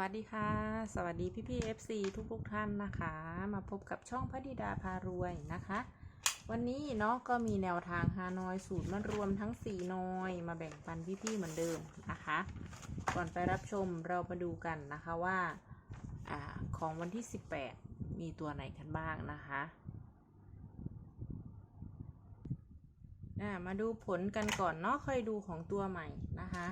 วัสดีค่ะ สวัสดีพี่พี่ๆ FC ทุกทุกท่านนะคะ มาพบกับช่องพระดิดาพารวยนะคะ วันนี้เนาะก็มีแนวทางฮานอยสูตรมารวมทั้ง4นอยมาแบ่งปันพี่พี่เหมือนเดิมนะคะ ก่อนไปรับชมเรามาดูกันนะคะว่าอาของวันที่ 18 มีตัวไหนกันบ้างนะคะอ่ามาดูผลกันก่อนเนาะค่อยดูของตัวใหม่นะคะ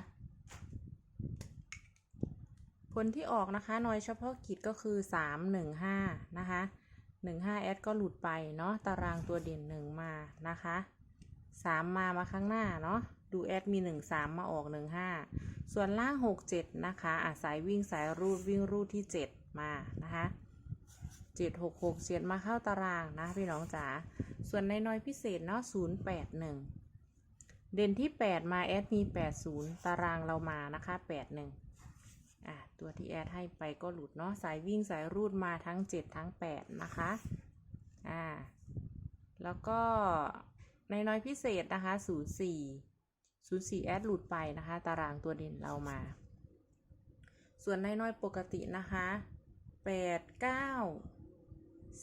ผลที่ออกนะคะหน่วยเฉพาะกิจก็คือ 3 1 5 นะคะ 15แอดก็หลุดไปเนาะตารางตัวเด่น 1 มานะคะ 3 มามาข้างหน้าเนาะดูแอดมี 1 3 มาออก 1 5 ส่วนล่าง 6 7 นะคะอาศัยวิ่งสายรูดวิ่งรูดที่ 7 มานะคะ7 6 6 7มาเข้าตารางนะพี่น้องจ๋า ส่วนในน้อยพิเศษเนาะ0 8 1 เด่นที่ 8 มาแอดมี 80 ตารางเรามานะคะ 81 อะตัวที่แอดให้ไปก็หลุดเนาะสายวิ่งสายรูดมาทั้ง 7 ทั้ง 8 นะคะอ่าแล้วก็ในน้อยพิเศษนะคะ 04 04แอดหลุดไปนะคะ ตารางตัวเด่นเรามา ส่วนในน้อยปกตินะคะ 8 9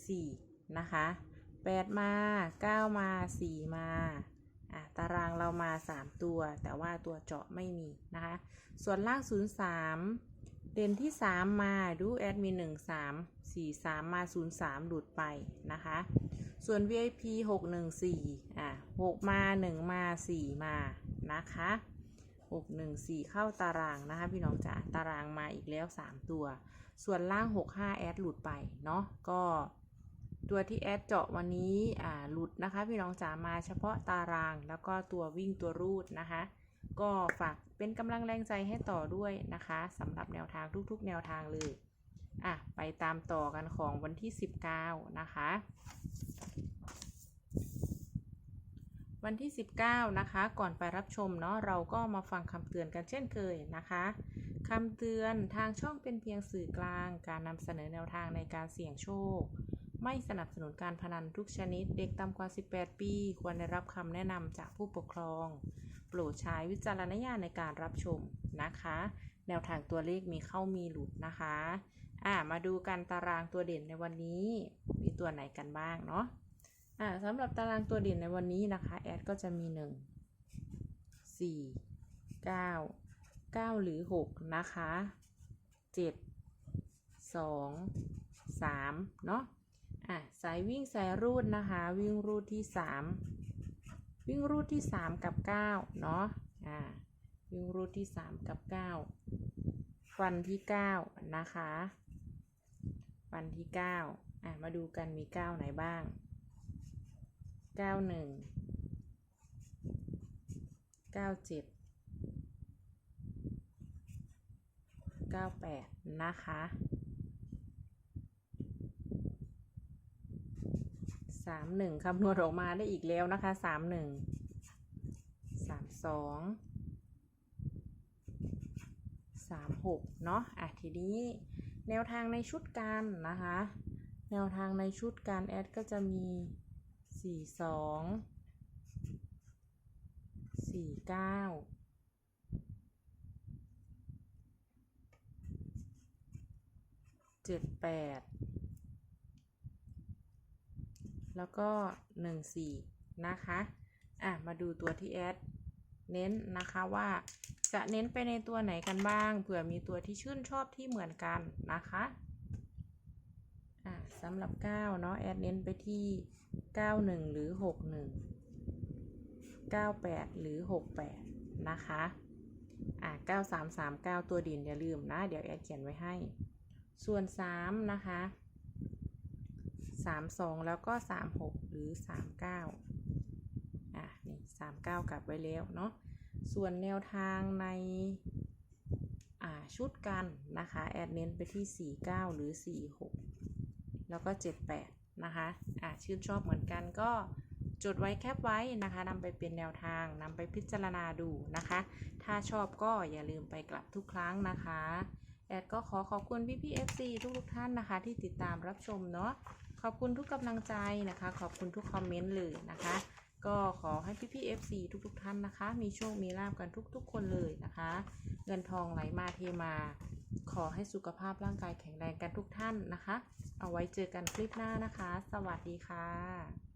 4 นะคะ 8 มา 9 มา 4 มาอะตารางเรามา 3 ตัว แต่ว่าตัวเจาะไม่มีนะคะ ส่วนล่าง 03 เด่นที่ 3 มาดูแอดมี1 3 4 3 มา 03 หลุดไปนะคะ ส่วน VIP 614อะ6มา 1 มา 4 มานะคะ 614 เข้าตารางนะคะพี่น้องจ๋าตารางมาอีกแล้ว 3 ตัว ส่วนล่าง 65 แอดหลุดไปเนาะก็ตัวที่แอดเจาะวันนี้อ่าหลุดนะคะพี่น้องจ๋ามาเฉพาะตารางแล้วก็ตัววิ่งตัวรูดนะคะ ก็ฝากเป็นกำลังแรงใจให้ต่อด้วยนะคะสำหรับแนวทางทุกๆ แนวทางเลยอะไปตามต่อกันของวันที่ 19 นะคะ วันที่ 19 นะคะ ก่อนไปรับชมเนาะเราก็มาฟังคำเตือนกันเช่นเคยนะคะคำเตือนทางช่องเป็นเพียงสื่อกลาง การนำเสนอแนวทางในการเสี่ยงโชค ไม่สนับสนุนการพนันทุกชนิด เด็กต่ำกว่า 18 ปี ควรได้รับคำแนะนำจากผู้ปกครอง โปรดใช้วิจารณญาณในการรับชมนะคะ แนวทางตัวเลขมีเข้ามีหลุดนะคะอ่ามาดูกันตารางตัวเด่นในวันนี้ มีตัวไหนกันบ้างเนาะอ่าสำหรับตารางตัวเด่นในวันนี้นะคะแอดก็จะมี 1 4 9 9 หรือ 6 นะคะ 7 2 3 เนาะอะสายวิ่งสายรูดนะคะ วิ่งรูดที่ 3 วิ่งรูดที่ 3 กับ 9 เนาะอ่าวิ่งรูดที่ 3 กับ 9 ฟันที่ 9 นะคะ ฟันที่ 9 อะมาดูกันมี 9 ไหนบ้าง 91 97 98 นะคะ สามหนึ่งคำนวณออกมาได้อีกแล้วนะคะสามหนึ่งสามสองสามหกเนาะอะทีนี้แนวทางในชุดการนะคะ แนวทางในชุดการแอดก็จะมีสี่สองสี่เก้าเจ็ดแปด แล้วก็หนึ่งสี่นะคะ อะ มาดูตัวที่แอดเน้นนะคะว่าจะเน้นไปในตัวไหนกันบ้าง เผื่อมีตัวที่ชื่นชอบที่เหมือนกันนะคะอะสำหรับ 9 เนาะแอดเน้นไปที่ 91 หรือ 61 98 หรือ 68 นะคะอะ9339 ตัวดินอย่าลืมนะ เดี๋ยวแอดเขียนไว้ให้ ส่วน 3 นะคะ สามสองแล้วก็สามหกหรือสามเก้าอะนี่สามเก้ากลับไว้แล้วเนาะส่วนแนวทางในอ่าชุดกันนะคะแอดเน้นไปที่สี่เก้าหรือสี่หกแล้วก็เจ็ดแปดนะคะอ่าชื่นชอบเหมือนกันก็จดไว้แคปไว้นะคะนำไปเป็นแนวทางนำไปพิจารณาดูนะคะ ถ้าชอบก็อย่าลืมไปกลับทุกครั้งนะคะ แอดก็ขอขอบคุณพี่พี่ FC ทุกๆท่านนะคะ ที่ติดตามรับชมเนาะ ขอบคุณทุกกำลังใจนะคะ ขอบคุณทุกคอมเมนต์เลยนะคะ ก็ขอให้พี่พี่ FC ทุกๆท่านนะคะ มีโชคมีลาบกันทุกๆ คนเลยนะคะ เงินทองไหลมาเทมา ขอให้สุขภาพร่างกายแข็งแรงกันทุกท่านนะคะ เอาไว้เจอกันคลิปหน้านะคะ สวัสดีค่ะ